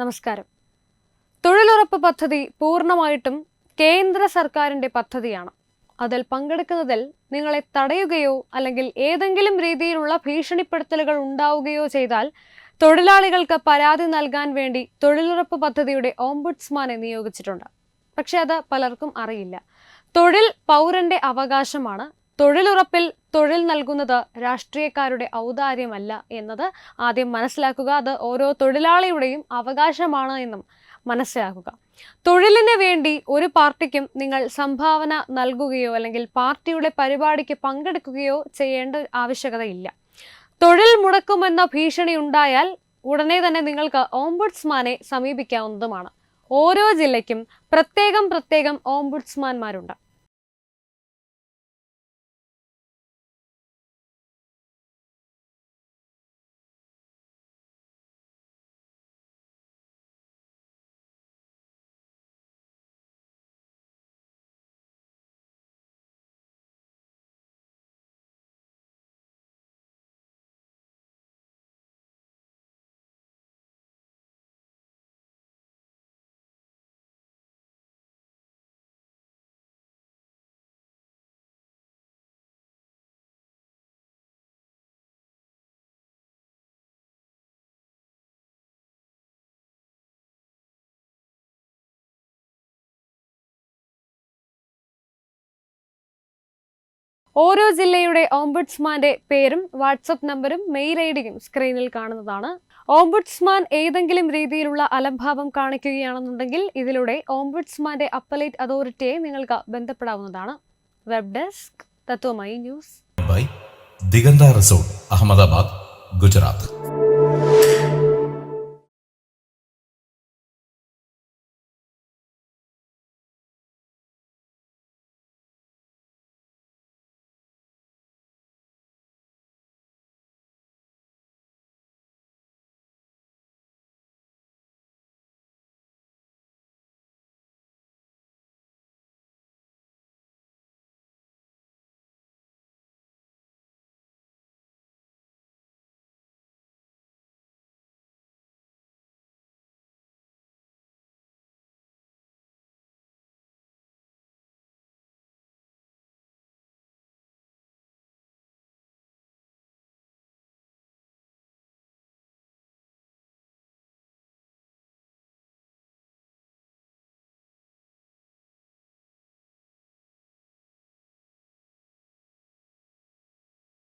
നമസ്കാരം. തൊഴിലുറപ്പ് പദ്ധതി പൂർണമായിട്ടും കേന്ദ്ര സർക്കാരിന്റെ പദ്ധതിയാണ്. അതിൽ പങ്കെടുക്കുന്നതിൽ നിങ്ങളെ തടയുകയോ അല്ലെങ്കിൽ ഏതെങ്കിലും രീതിയിലുള്ള ഭീഷണിപ്പെടുത്തലുകൾ ഉണ്ടാവുകയോ ചെയ്താൽ തൊഴിലാളികൾക്ക് പരാതി നൽകാൻ വേണ്ടി തൊഴിലുറപ്പ് പദ്ധതിയുടെ ഓംബുഡ്സ്മാനെ നിയോഗിച്ചിട്ടുണ്ട്. പക്ഷെ അത് പലർക്കും അറിയില്ല. തൊഴിൽ പൗരന്റെ അവകാശമാണ് തൊഴിലുറപ്പിൽ തൊഴിൽ നൽകുന്നത് രാഷ്ട്രീയക്കാരുടെ ഔദാര്യമല്ല എന്നത് ആദ്യം മനസ്സിലാക്കുക. അത് ഓരോ തൊഴിലാളിയുടെയും അവകാശമാണ് എന്നും മനസ്സിലാക്കുക. തൊഴിലിന് വേണ്ടി ഒരു പാർട്ടിക്കും നിങ്ങൾ സംഭാവന നൽകുകയോ അല്ലെങ്കിൽ പാർട്ടിയുടെ പരിപാടിക്ക് പങ്കെടുക്കുകയോ ചെയ്യേണ്ട ആവശ്യകതയില്ല. തൊഴിൽ മുടക്കുമെന്ന ഭീഷണി ഉണ്ടായാൽ ഉടനെ തന്നെ നിങ്ങൾക്ക് ഓംബുഡ്സ്മാനെ സമീപിക്കാവുന്നതുമാണ്. ഓരോ ജില്ലയ്ക്കും പ്രത്യേകം പ്രത്യേകം ഓംബുഡ്സ്മാൻമാരുണ്ട് ഓരോ ജില്ലയുടെ ഓംബുഡ്സ്മാന്റെ പേരും വാട്സപ്പ് നമ്പറും മെയിൽ ഐ ഡിയും സ്ക്രീനിൽ കാണുന്നതാണ്. ഓംബുഡ്സ്മാൻ ഏതെങ്കിലും രീതിയിലുള്ള അലംഭാവം കാണിക്കുകയാണെന്നുണ്ടെങ്കിൽ ഇതിലൂടെ ഓംബുഡ്സ്മാന്റെ അപ്പലേറ്റ് അതോറിറ്റിയെ നിങ്ങൾക്ക് ബന്ധപ്പെടാവുന്നതാണ്. Web desk Tatwamayi news. By Diganta resort Ahmedabad Gujarat.